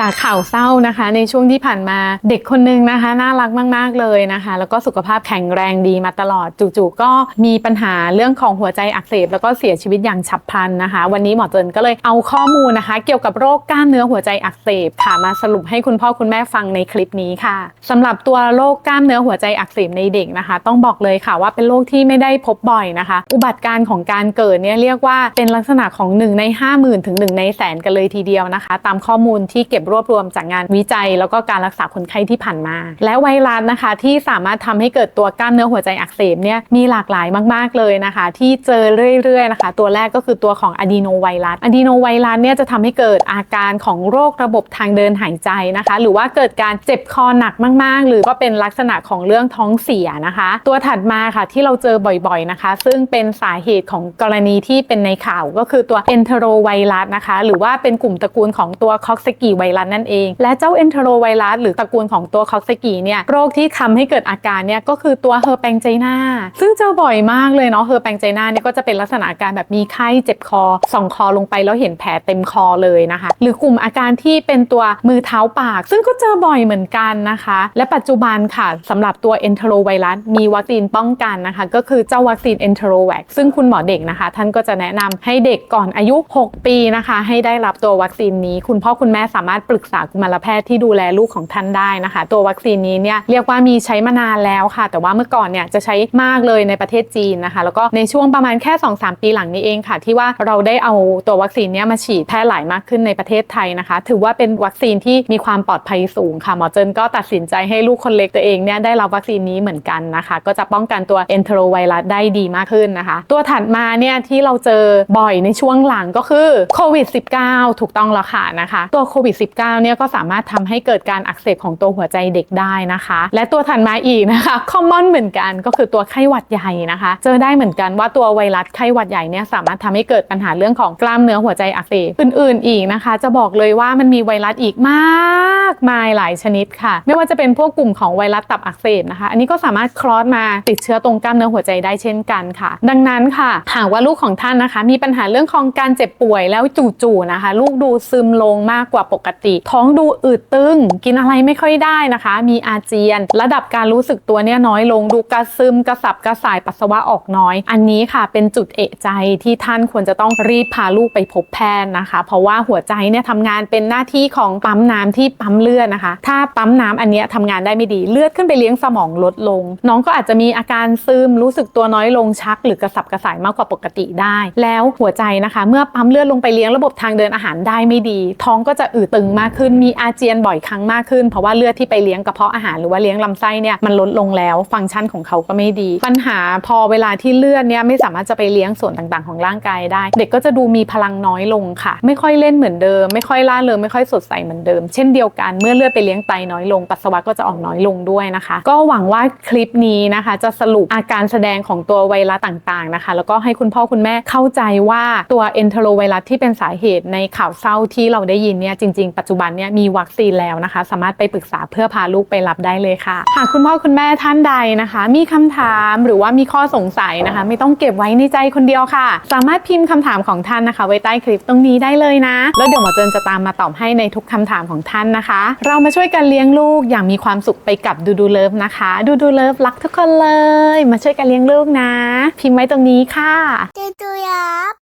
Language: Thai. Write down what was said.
จากข่าวเศร้านะคะ ในช่วงที่ผ่านมาเด็กคนหนึงนะคะ น่ารักมาก ๆ เลยนะคะ แล้วก็สุขภาพแข็งแรงดีมาตลอดจู่ๆก็มีปัญหาเรื่องของหัวใจอักเสบ แล้วก็เสียชีวิตอย่างฉับพลันนะคะ วันนี้หมอเจินก็เลยเอาข้อมูลนะคะ เกี่ยวกับโรคกล้ามเนื้อหัวใจอักเสบค่ะมาสรุปให้คุณพ่อคุณแม่ฟังในคลิปนี้ค่ะสำหรับตัวโรคกล้ามเนื้อหัวใจอักเสบในเด็กนะคะ ต้องบอกเลยค่ะว่าเป็นโรคที่ไม่ได้พบบ่อยนะคะ อุบัติการของการเกิดเนี่ยเรียกว่าเป็นลักษณะของ1ใน 50,000 ถึง1ในแสนกันเลยทีเดียวนะคะ ตามข้อมูลที่เก็บรวบรวมจากงานวิจัย แล้วก็การรักษาคนไข้ที่ผ่านมา และไวรัสนะคะ ที่สามารถทำให้เกิดตัวกล้ามเนื้อหัวใจอักเสบเนี่ยมีหลากหลายมาก ๆ เลยนะคะ ที่เจอเรื่อย ๆ นะคะ ตัวแรกก็คือตัวของอะดีโนไวรัสอะดีโนไวรัสเนี่ยจะทำให้เกิดอาการของโรคระบบทางเดินหายใจนะคะ หรือว่าเกิดการเจ็บคอหนักมาก ๆ หรือก็เป็นลักษณะของเรื่องท้องเสียนะคะ ตัวถัดมาค่ะที่เราเจอบ่อย ๆ นะคะ ซึ่งเป็นสาเหตุของกรณีที่เป็นในข่าวก็คือตัวเอนเทโรไวรัสนะคะ หรือว่าเป็นกลุ่มตระกูลของตัวคอกซกีไวรัสนั่นเอง และเจ้าเอนเทโรไวรัสหรือตระกูลของตัวคอกซกีเนี่ยโรคที่ทำให้เกิดอาการเนี่ยก็คือตัวเฮอร์แปงไจนาซึ่งเจอบ่อยมากเลยเนาะเฮอร์แปงไจนาเนี่ยก็จะเป็นลักษณะอาการแบบมีไข้เจ็บคอส่องคอลงไปแล้วเห็นแผลเต็มคอเลยนะคะ หรือกลุ่มอาการที่เป็นตัวมือเท้าปาก ซึ่งก็เจอบ่อยเหมือนกันนะคะ และปัจจุบันค่ะสำหรับตัวเอนเทโรไวรัสมีวัคซีนป้องกันนะคะ ก็คือเจ้าวัคซีนเอนเทโรแวคซึ่งคุณหมอเด็กนะคะ ท่านก็จะแนะนำให้เด็กก่อนอายุ 6 ปีนะคะ ให้ได้รับตัววัคซีนนี้ คุณพ่อคุณแม่สามารถปรึกษากุมารแพทย์ที่ดูแลลูกของท่านได้นะคะ ตัววัคซีนนี้เนี่ยเรียกว่ามีใช้มานานแล้วค่ะ แต่ว่าเมื่อก่อนเนี่ยจะใช้มากเลยในประเทศจีนนะคะ แล้วก็ในช่วงประมาณแค่ 2-3 ปีหลังนี้เองค่ะ ที่ว่าเราได้เอาตัววัคซีนเนี้ยมาฉีดแพร่หลายมากขึ้นในประเทศไทยนะคะ ถือว่าเป็นวัคซีนที่มีความปลอดภัยสูงค่ะหมอเจินก็ตัดสินใจให้ลูกคนเล็กตัวเองเนี่ยได้รับวัคซีนนี้เหมือนกันนะคะ ก็จะป้องกันตัวเอนเทรไวรัสได้ดีมากขึ้นนะคะ ตัวถัดมาเนี่ยที่เราเจอบ่อยในช่วงหลังก็คือโควิด -19 ถูกต้องแล้วค่ะนะคะ ตัวโควิด -19 เนี่ยก็สามารถทำให้เกิดการอักเสบของตัวหัวใจเด็กได้นะคะ และตัวถัดมาอีกนะคะคอมมอนเหมือนกันก็คือตัวไข้หวัดใหญ่นะคะ เจอได้เหมือนกันว่าตัวไวรัสไข้หวัดใหญ่เนี่ยสามารถทำให้เกิดปัญหาเรื่องของกล้ามเนื้อหัวใจอักเสบอื่น ๆ อีกนะคะ จะบอกเลยว่ามันมีไวรัสอีกมากมายหลายชนิดค่ะ ไม่ว่าจะเป็นพวกกลุ่มของไวรัสตับอักเสบนะคะ อันนี้ก็สามารถคลอสมาติดเชื้อตรงกล้ามเนื้อหัวใจได้เช่นกันค่ะ ดังนั้นค่ะหากว่าลูกของท่านนะคะ มีปัญหาเรื่องของการเจ็บป่วยแล้วจู่ๆนะคะ ลูกดูซึมลงมากกว่าปกติท้องดูอืดตึง กินอะไรไม่ค่อยได้นะคะ มีอาเจียน ระดับการรู้สึกตัวเนี่ยน้อยลงดูกระซึมกระสับกระส่ายปัสสาวะออกน้อย อันนี้ค่ะเป็นจุดเอะใจที่ท่านควรจะต้องรีบพาลูกไปพบแพทย์นะคะ เพราะว่าหัวใจเนี่ยทำงานเป็นหน้าที่ของปั๊มน้ำที่ปั๊มเลือดนะคะ ถ้าปั๊มน้ำอันเนี้ยทำงานได้ไม่ดีเลือดขึ้นไปเลี้ยงสมองลดลง น้องก็อาจจะมีอาการซึมรู้สึกตัวน้อยลงชัก หรือกระสับกระส่ายมากกว่าปกติได้ แล้วหัวใจนะคะ เมื่อปั๊มเลือดลงไปเลี้ยงระบบทางเดินอาหารได้ไม่ดี ท้องก็จะอืดตึงมากขึ้น มีอาเจียนบ่อยครั้งมากขึ้น เพราะว่าเลือดที่ไปเลี้ยงกระเพาะอาหารหรือว่าเลี้ยงลำไส้เนี่ยมันลดลงแล้ว ฟังก์ชันของเขาก็ไม่ดี ปัญหาพอเวลาที่เลือดเนี่ยไม่สามารถจะไปเลี้ยงส่วนต่างๆ ของร่างกายได้ เด็กก็จะดูมีพลังน้อยลงค่ะ ไม่ค่อยเล่นเหมือนเดิม ไม่ค่อยล่าเริงไม่ค่อยสดใสเหมือนเดิม เช่นเดียวกันเมื่อเลือดไปเลี้ยงไตน้อยลงปัสสาวะก็จะออกน้อยลงด้วยนะคะ ก็หวังว่าคลิปนี้นะคะ จะสรุปอาการแสดงของตัวไวรัสต่างๆนะคะ แล้วก็ให้คุณพ่อคุณแม่เข้าใจว่าตัวเอนเทโรไวรัสที่เป็นสาเหตุในข่าวเศร้าที่เราได้ยินเนี่ยจริง ๆปัจจุบันเนี่ยมีวัคซีนแล้วนะคะ สามารถไปปรึกษาเพื่อพาลูกไปรับได้เลยค่ะ หากคุณพ่อคุณแม่ท่านใดนะคะ มีคำถามหรือว่ามีข้อสงสัยนะคะ ไม่ต้องเก็บไว้ในใจคนเดียวค่ะ สามารถพิมพ์คำถามของท่านนะคะ ไว้ใต้คลิปตรงนี้ได้เลยนะ แล้วเดี๋ยวหมอเจินจะตามมาตอบให้ในทุกคำถามของท่านนะคะ เรามาช่วยกันเลี้ยงลูกอย่างมีความสุขไปกับดูดูเลิฟนะคะ ดูดูเลิฟรักทุกคนเลย มาช่วยกันเลี้ยงลูกนะ พิมพ์ไว้ตรงนี้ค่ะเจตุยับ